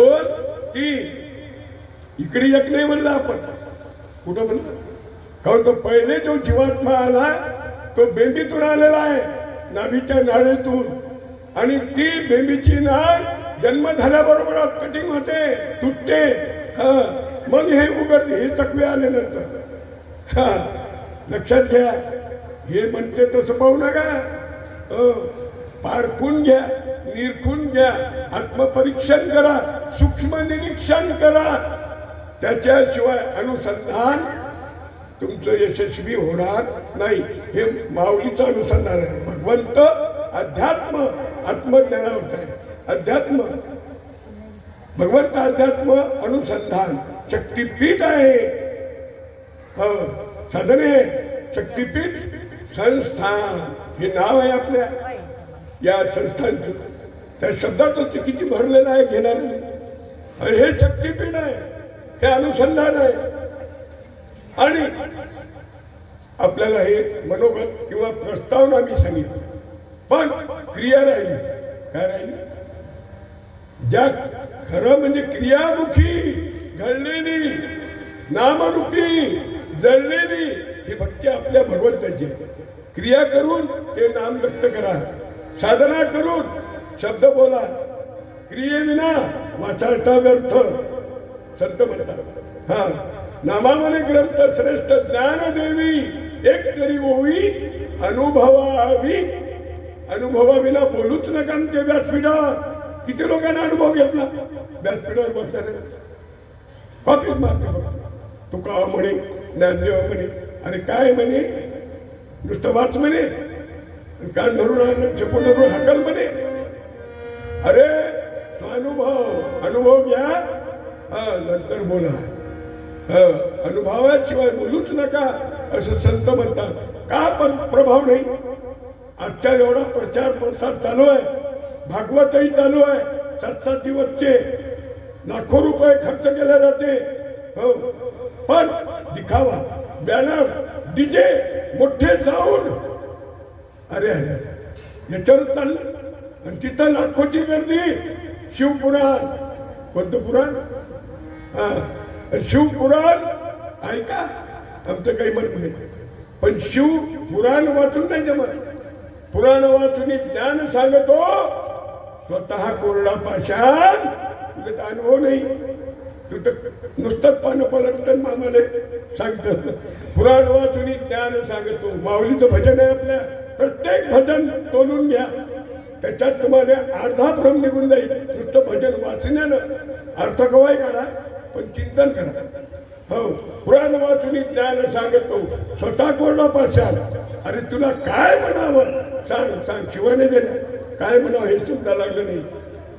दोन तीन. इकडे एक नाही म्हणलं आपण. कुठं म्हणलं? कारण तो पहिले जो जीवात्मा आला तो बेंबीतून आलेला आहे नाभीच्या नाळेतून. आणि ती बेंबीची नाळ जन्म झाल्याबरोबर कटिंग होते तुटते. हा. मग हे उघड हे चकवे आल्यानंतर. हा. लक्षात घ्या. हे म्हणते तसं पाहू नका. हो पारखून घ्या. निरखून घ्या. आत्मपरीक्षण करा. सूक्ष्म निरीक्षण करा. त्याच्याशिवाय अनुसंधान तुमचं यशस्वी होणार नाही. हे माऊलीचं अनुसंधान आहे. भगवंत अध्यात्म आत्मज्ञानावर आहे. अध्यात्म. भगवंत अध्यात्म अनुसंधान. शक्तीपीठ आहे. हो, ह साधने शक्तीपीठ संस्थान. हे नाव आहे आपल्या. या संस्थांचं त्या शब्दातच ते किती भरलेलं आहे घेणार? हे शक्तीपीठ आहे हे अनुसंधान आहे. आणि आपल्याला हे मनोगत किंवा प्रस्तावना मी सांगितली. पण क्रिया राहिली. काय राहिली? ज्या खरं म्हणजे क्रियामुखी घडलेली नामरूपी जळलेली ही भक्ती आपल्या भगवंताची आहे. क्रिया करून ते नाम व्यक्त करा. साधना करून शब्द बोला. क्रियेविना वाचाळता व्यर्थ. संत म्हणतात. हा. नामामने ग्रंथ श्रेष्ठ ज्ञान देवी एक तरी ओवी अनुभवावी. अनुभवाविना बोलूच नका ते व्यासपीठावर. किती लोकांना अनुभव घेतला? व्यासपीठावर बसल्याने कॉपीच मारते तुका म्हणे ज्ञानदेव म्हणे अरे काय म्हणे? नुसतं वाच म्हणे. कान धरून आणून चपून धरून हाकल म्हणे. अरे स्वानुभव अनुभव घ्या. हा नंतर बोला. हा अनुभवाशिवाय बोलूच नका असं संत म्हणतात. का पण प्रभाव नाही? आजच्या एवढा प्रचार प्रसार चालू आहे. भागवतही चालू आहे. सात सात दिवसचे लाखो रुपये खर्च केले जाते. हो. पण दिखावा. बॅनर डीजे मोठे साऊंड अरे अरे याच्यावर चाललं. आणि तिथं लाखोची गर्दी. शिवपुराण. कोणतं पुराण? हा. शिवपुराण ऐका आमचं काही म्हणणं नाही. पण शिव पुराण वाचून नाही जमत. पुराण वाचून ज्ञान सांगतो स्वतः कोरडा पाषाण तुला तर अनुभव नाही. तू तर नुसतंच पानं पलटतं मामाले सांगत. पुराण वाचून ज्ञान सांगतो. माऊलीचं भजन आहे आपल्या प्रत्येक भजन तोलून घ्या. त्याच्यात तुम्हाला अर्धा भ्रम निघून जाईल. नुसतं भजन वाचण्यानं. अर्थ कवाय करा पण चिंतन करा. हो पुराण वाचून ज्ञान सांगतो. स्वतः कोरडा पाशाल अरे तुला काय म्हणावं? सांग सांग शिवाने देण्या काय म्हणावं हे सुद्धा लागलं नाही.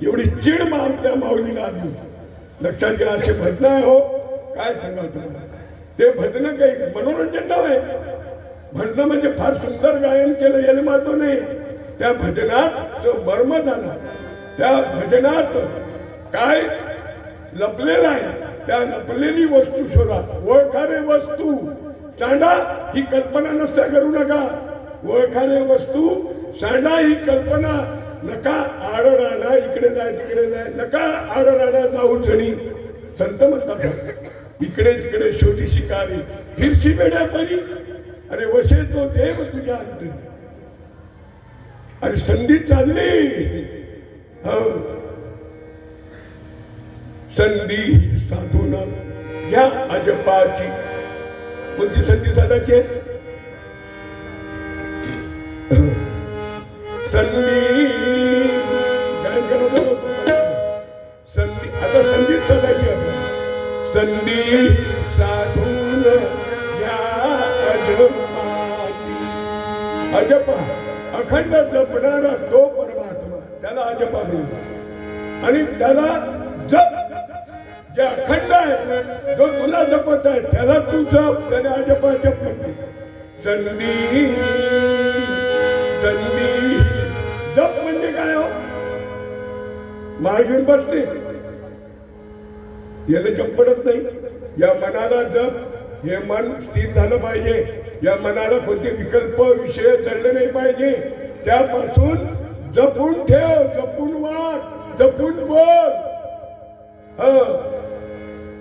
एवढी चिड मग आमच्या माऊलीला आली होती. लक्षात घ्या असे भजन आहे हो. काय सांगाल तुम्हाला? ते भजन काही मनोरंजन नव्हे भजन म्हणजे फार सुंदर गायन केलं याला महत्त्व नाही. त्या भजनात जो मर्म झाला त्या भजनात काय लपलेलं आहे त्या लपलेली वस्तू शोधा. ओळखारे वस्तू. सांडा ही कल्पना नसता करू नका. ओळखारे वस्तू सांडा ही कल्पना. नका आड राहणा इकडे जाय तिकडे जाय. नका आड राहणा जाऊ जणी. संत म्हणतात इकडे तिकडे शोधी शिकारी. फिरशी बेड्या परी. अरे वशे तो देव तुझ्या अंतरी. अरे संधी चालली. हो. संधी साधून घ्या अजपाची. कोणती संधी साधायची आहे? हो. संधी. संधी. आता संधीच साधायची आपल्याला. संधी साधून घ्या अजपाची. अजपा. अखंड जपणारा तो परमात्मा त्याला अजपा म्हणतात आणि त्याला जप जे अखंड आहे जो तुला जपत आहे त्याला तू जप त्याने अजपा जप म्हणते. संधी संधी. जप म्हणजे काय हो? मागून बसते. याला जप पडत नाही. या मनाला जप हे मन स्थिर झालं पाहिजे. या मनाला कोणते विकल्प विषय चढले नाही पाहिजे. त्यापासून जपून ठेव जपून वाट जपून बोल. ह.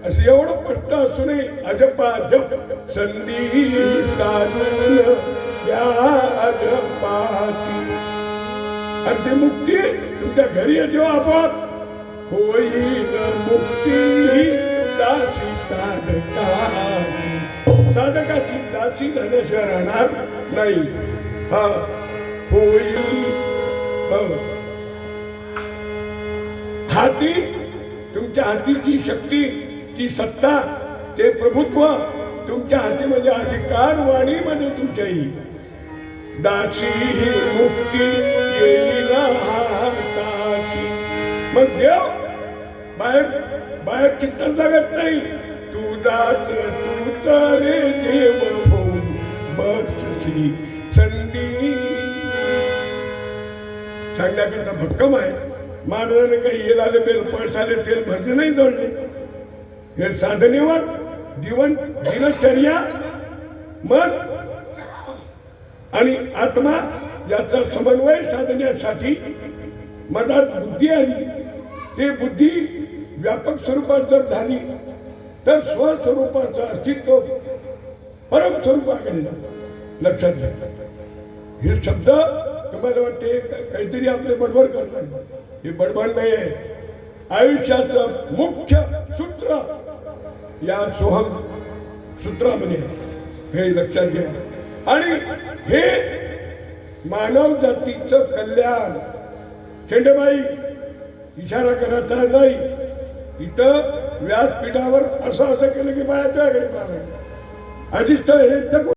असं एवढं स्पष्ट असूनही अजपा जप संधी साधून या अजपाची आणि ती मुक्ती तुमच्या घरी येते आपण. होईल मुक्ती दासी साधता साधकाची दासी झाल्याशिवाय राहणार नाही. हा होईल. हाती तुमच्या हातीची शक्ती ती सत्ता ते प्रभुत्व तुमच्या हाती म्हणजे अधिकार वाणीमध्ये तुमच्याही. दासी ही मुक्ती येईल मग देव बाहेर बाहेर चित्त जगत नाही. तू तुझा रे देव होऊन बसशी संधी. सांगण्याकरता भक्कम आहे. माणसानं काही येल आले बेल पळसाले तेल भरले नाही जोडले. हे साधनेवर जीवन दिनचर्या मन आणि आत्मा याचा समन्वय साधण्यासाठी मनात बुद्धी आली. ते बुद्धी व्यापक स्वरूपात जर झाली तर स्वस्वरूपाचं अस्तित्व परम स्वरूपाकडे लक्षात घ्या. हे शब्द तुम्हाला वाटते का- काहीतरी आपले बडबड करतात. हे बडबड नाही आयुष्याचं मुख्य सूत्र या सोहम सूत्रामध्ये हे लक्षात घ्या. आणि हे मानव जातीचं कल्याण. शेंडेबाई इशारा करायचा नाही. इथं व्यासपीठावर असं असं केलं की बाया त्याकडे पाहायला आधीच हे जगून